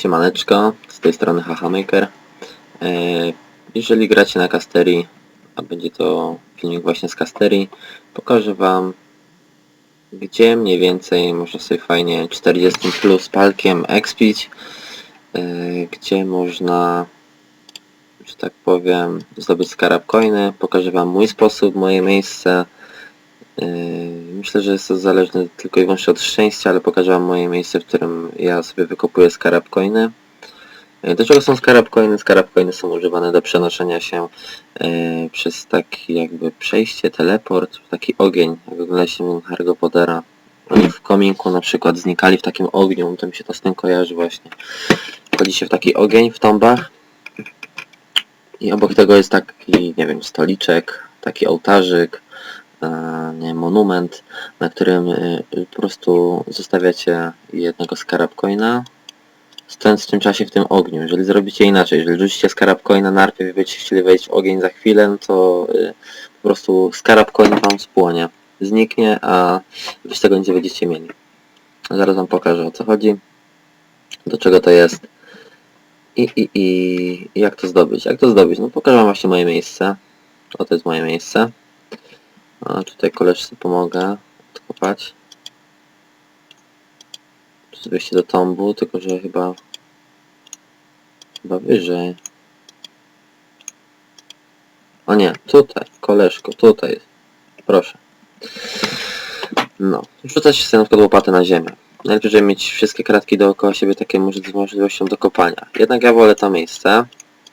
Siemaneczko, z tej strony HahaMaker. E, Jeżeli gracie na Casterii, a będzie to filmik właśnie z Casterii, pokażę Wam, gdzie mniej więcej można sobie fajnie 40 plus palkiem expić, e, gdzie można, że tak powiem, zdobyć skarab coiny. Pokażę Wam mój sposób, moje miejsce. E, Myślę, że jest to zależne tylko i wyłącznie od szczęścia, ale pokażę Wam moje miejsce, w którym ja sobie wykopuję skarab coiny. E, Do czego są skarab coiny? Coiny są używane do przenoszenia się e, przez taki jakby przejście, teleport, taki ogień, jak wygląda się Harry'ego Pottera. Oni w kominku na przykład znikali w takim ogniu, to mi się to z tym kojarzy właśnie. Wchodzi się w taki ogień w tombach i obok tego jest taki, nie wiem, stoliczek, taki ołtarzyk, nie, monument, na którym e, po prostu zostawiacie jednego skarab coina, stojąc w tym czasie w tym ogniu. Jeżeli zrobicie inaczej, jeżeli rzucicie skarab coina najpierw i będziecie chcieli wejść w ogień za chwilę, to y, po prostu skarab coin wam spłonie. Zniknie, a wy tego nie będziecie mieli. Zaraz wam pokażę o co chodzi, do czego to jest i, i, i, i jak to zdobyć. Jak to zdobyć? No pokażę wam właśnie moje miejsce. O, to jest moje miejsce. A tutaj koleżce pomogę odkopać. Jest wejście do tombu, tylko że chyba... Chyba wyżej. O nie, tutaj, koleżko, tutaj. Proszę. No, rzucać sobie na przykład łopatę na ziemię. Najlepiej, żeby mieć wszystkie kratki dookoła siebie takie z możliwością do kopania. Jednak ja wolę to miejsce.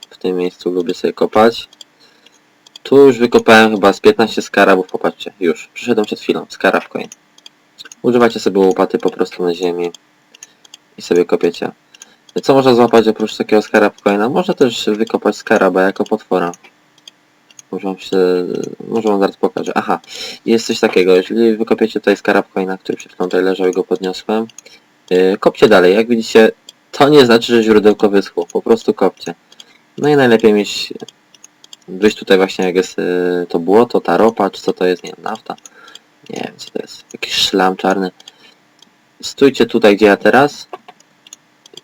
W tym miejscu lubię sobie kopać. Tu już wykopałem chyba z 15 skarabów, popatrzcie, już. Przyszedłem przed chwilą, skarab coin. Używacie sobie łopaty po prostu na ziemi i sobie kopiecie. Co można złapać oprócz takiego skarab coina? Można też wykopać skaraba jako potwora. Może wam się, może wam zaraz pokażę. Aha, jest coś takiego, jeżeli wykopiecie tutaj skarab coina, który przed chwilą tutaj leżał i go podniosłem, yy, kopcie dalej. Jak widzicie, to nie znaczy, że źródełko wyschło, po prostu kopcie. No i najlepiej mieć gdzieś tutaj właśnie jak jest yy, to błoto, ta ropa, czy co to jest, nie nafta. Nie wiem co to jest, jakiś szlam czarny. Stójcie tutaj gdzie ja teraz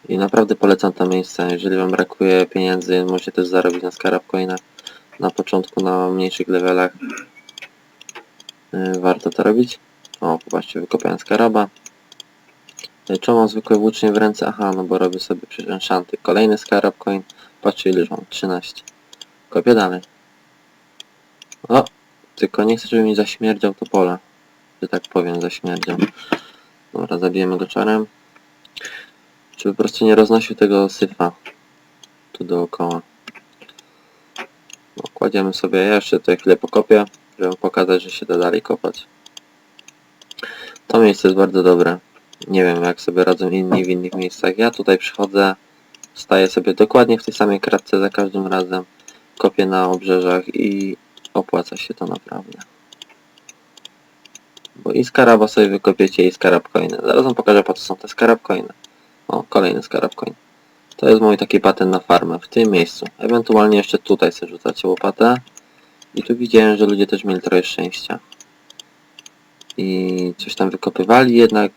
i naprawdę polecam to miejsce. Jeżeli wam brakuje pieniędzy, możecie też zarobić na skarab coinach na początku na mniejszych levelach. Yy, warto to robić. O, popatrzcie, wykopałem skaraba. Yy, Czemu mam zwykłe włócznie w ręce? Aha, no bo robię sobie przecież. Kolejny skarab coin. Patrzcie ile już mam, 13. Kopię dalej. O, tylko nie chcę, żeby mi zaśmierdział to pole. Że tak powiem, zaśmierdział. Dobra, zabijemy go czarem. Żeby po prostu nie roznosił tego syfa. Tu dookoła. No, kładziemy sobie, jeszcze tutaj chwilę pokopię, żeby pokazać, że się da dalej kopać. To miejsce jest bardzo dobre. Nie wiem jak sobie radzą inni w innych miejscach. Ja tutaj przychodzę, staję sobie dokładnie w tej samej kratce za każdym razem. Kopię na obrzeżach i opłaca się to naprawdę. Bo i skaraba sobie wykopiecie i skarab. Zaraz wam pokażę po co są te skarab coiny. O, kolejny skarab coin. To jest mój taki patent na farmę, w tym miejscu. Ewentualnie jeszcze tutaj sobie rzucacie łopatę. I tu widziałem, że ludzie też mieli trochę szczęścia. I coś tam wykopywali, jednak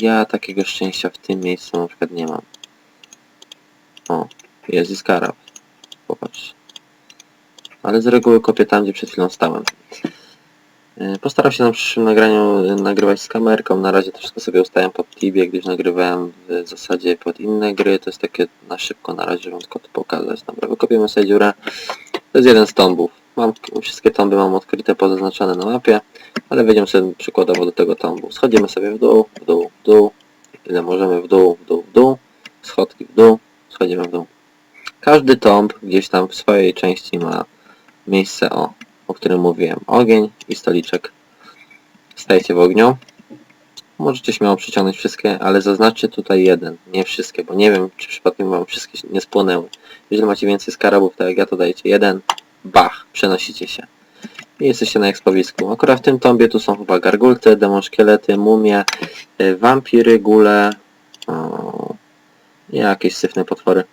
ja takiego szczęścia w tym miejscu na przykład nie mam. O, jest i skarab. Ale z reguły kopię tam, gdzie przed chwilą stałem. Yy, Postaram się na przyszłym nagraniu yy, nagrywać z kamerką. Na razie to wszystko sobie ustawiam pod Tibie, gdyż nagrywałem w zasadzie pod inne gry. To jest takie na szybko na razie, żeby tylko to pokazać. Dobra, wykopiemy sobie dziurę. To jest jeden z tombów. Mam, wszystkie tomby mam odkryte, pozaznaczone na mapie, ale wejdziemy sobie przykładowo do tego tombu. Schodzimy sobie w dół, w dół, w dół. Ile możemy w dół, w dół, w dół. Schodki w dół, schodzimy w dół. Każdy tomb gdzieś tam w swojej części ma miejsce o o którym mówiłem. Ogień i stoliczek. Stajecie w ogniu. Możecie śmiało przyciągnąć wszystkie, ale zaznaczcie tutaj jeden, nie wszystkie, bo nie wiem, czy przypadkiem wam wszystkie nie spłonęły. Jeżeli macie więcej skarabów, tak jak ja, to dajecie jeden, bach, przenosicie się. I jesteście na ekspowisku. Akurat w tym tombie tu są chyba gargulce, demon szkielety, mumie, y, wampiry, gule, o, jakieś syfne potwory.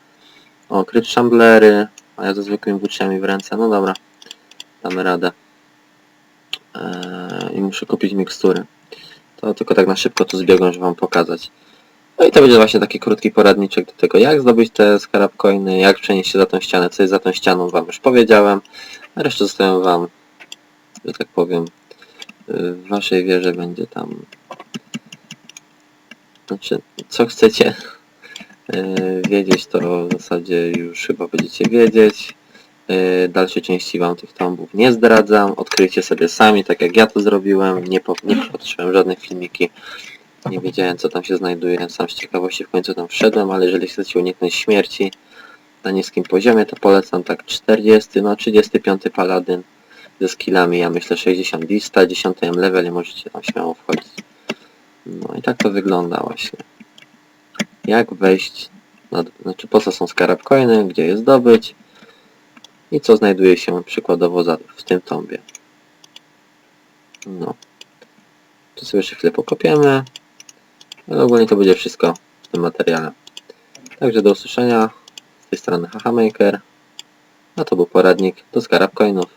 O, kryt szamblery, a ja ze zwykłymi włóczniami w ręce. No dobra damy radę. Eee, I muszę kupić mikstury. To tylko tak na szybko tu zbiegłem, żeby wam pokazać. No i to będzie właśnie taki krótki poradniczek do tego, jak zdobyć te skarab coiny, jak przenieść się za tą ścianę, co jest za tą ścianą wam już powiedziałem, a resztę zostawiam wam, że tak powiem, w waszej wierze będzie tam, znaczy, co chcecie wiedzieć, to w zasadzie już chyba będziecie wiedzieć. E, Dalsze części wam tych tombów nie zdradzam, odkryjcie sobie sami, tak jak ja to zrobiłem, nie, po, nie żadne filmiki, nie wiedziałem co tam się znajduje, sam z ciekawości w końcu tam wszedłem, ale jeżeli chcecie uniknąć śmierci na niskim poziomie, to polecam tak 40, no 35 paladyn ze skillami, ja myślę 60 lista, 10 level i możecie tam śmiało wchodzić. No i tak to wygląda właśnie. Jak wejść, na, znaczy po co są coiny, gdzie je zdobyć i co znajduje się przykładowo za, w tym tombie. No. Tu sobie jeszcze chwilę pokopiemy. Ale ogólnie to będzie wszystko w tym materiale. Także do usłyszenia. Z tej strony HahaMaker. A to był poradnik do skarab coinów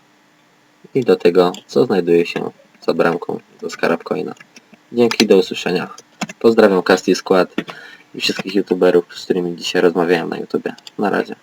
i do tego, co znajduje się za bramką do skarab coina. Dzięki, do usłyszenia. Pozdrawiam Casti Skład i wszystkich youtuberów, z którymi dzisiaj rozmawiałem na YouTubie. Na razie.